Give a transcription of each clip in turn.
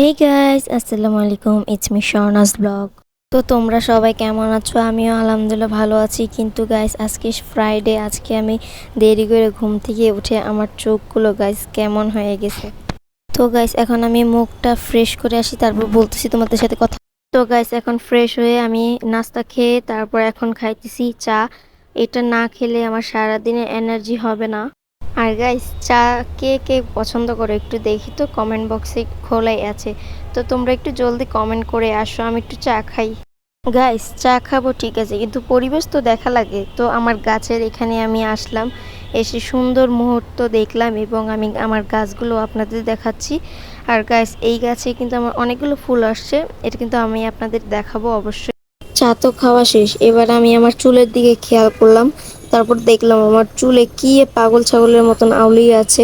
Hey guys আসসালামু আলাইকুম it's me শর্নাস blog তো তোমরা সবাই কেমন আছো? আমিও আলহামদুলিল্লাহ ভালো আছি। কিন্তু গাইস আজকে ফ্রাইডে আজকে আমি দেরি করে ঘুম থেকে উঠে আমার চোখগুলো গাইস কেমন হয়ে গেছে। তো গাইস এখন আমি মুখটা ফ্রেশ করে আসি, তারপর বলতেছি তোমাদের সাথে কথা। তো গাইস এখন ফ্রেশ হয়ে আমি নাস্তা খেয়ে তারপর এখন খাইতেছি চা। এটা না খেলে আমার সারাদিনের এনার্জি হবে না। আর গাইস চা কে কে পছন্দ করে একটু দেখি তো কমেন্ট বক্সে খোলাই আছে। তো তোমরা একটু জলদি কমেন্ট করে আসো, আমি একটু চা খাই। গাইস চা খাব, ঠিক আছে, কিন্তু পরিবেশ তো দেখা লাগে। তো আমার গাছের এখানে আমি আসলাম, এসে সুন্দর মুহূর্ত দেখলাম এবং আমি আমার গাছগুলো আপনাদের দেখাচ্ছি। আর গাইস এই গাছে কিন্তু আমার অনেকগুলো ফুল আসছে, এটা কিন্তু আমি আপনাদের দেখাবো অবশ্যই। চা তো খাওয়া শেষ, এবার আমি আমার চুলের দিকে খেয়াল করলাম। তারপর দেখলাম আমার চুলে কি পাগল ছাগলের মতন আউলি আছে।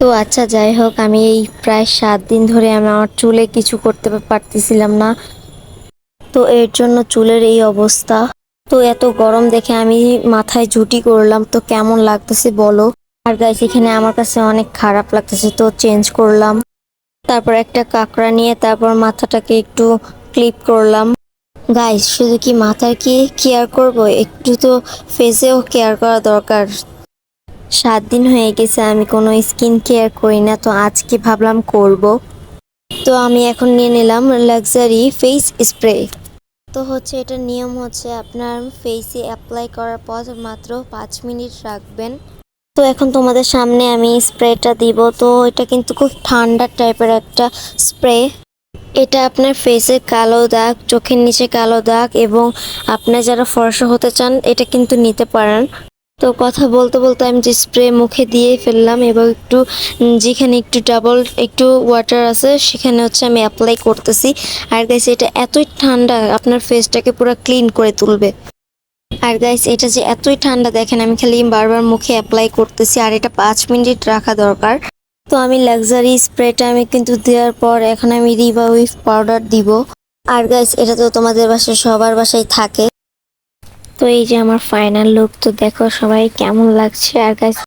তো আচ্ছা যাই হোক আমি এই প্রায় সাত দিন ধরে আমি আমার চুলে কিছু করতে পারতেছিলাম না। তো এর জন্য চুলের এই অবস্থা। তো এত গরম দেখে আমি মাথায় ঝুটি করলাম। তো কেমন লাগতেছে বলো? আর গাইস এখানে আমার কাছে অনেক খারাপ লাগতেছে তো চেঞ্জ করলাম। তারপর একটা কাঁকড়া নিয়ে তারপর মাথাটাকে একটু ক্লিপ করলাম। গাইস শুধু কি মাথার কি কেয়ার করব? একটু তো ফেসেও কেয়ার করা দরকার। সাত দিন হয়ে গেছে, আমি কোনো স্কিন কেয়ার করি না, তো আজকে ভাবলাম করব। তো আমি এখন নিয়ে নিলাম লাক্সারি ফেস স্প্রে তো হচ্ছে এটার নিয়ম হচ্ছে আপনার ফেসে অ্যাপ্লাই করার পর মাত্র পাঁচ মিনিট রাখবেন। তো এখন তোমাদের সামনে আমি স্প্রেটা দিব। তো এটা কিন্তু খুব ঠান্ডা টাইপের একটা স্প্রে। এটা আপনার ফেসে কালো দাগ, চোখের নিচে কালো দাগ এবং আপনার যারা ফর্সা হতে চান, এটা কিন্তু নিতে পারেন। তো কথা বলতে বলতে আমি যে স্প্রে মুখে দিয়ে ফেললাম এবং একটু যেখানে একটু ডাবল একটু ওয়াটার আছে, সেখানে হচ্ছে আমি অ্যাপ্লাই করতেছি। আর গাইস এটা এতই ঠান্ডা, আপনার ফেসটাকে পুরো ক্লিন করে তুলবে। আর গাইস এটা যে এতই ঠান্ডা, দেখেন আমি খালি বারবার মুখে অ্যাপ্লাই করতেছি আর এটা পাঁচ মিনিট রাখা দরকার। তো আমি লাক্সারি স্প্রেটা আমি কিন্তু দেওয়ার পর এখন আমি রিবা উইফ পাউডার দিব। আর গাইস এটা তো তোমাদের বাসায়, সবার বাসায় থাকে। তো এই যে আমার ফাইনাল লুক তো দেখো সবাই কেমন লাগছে। আর গাইস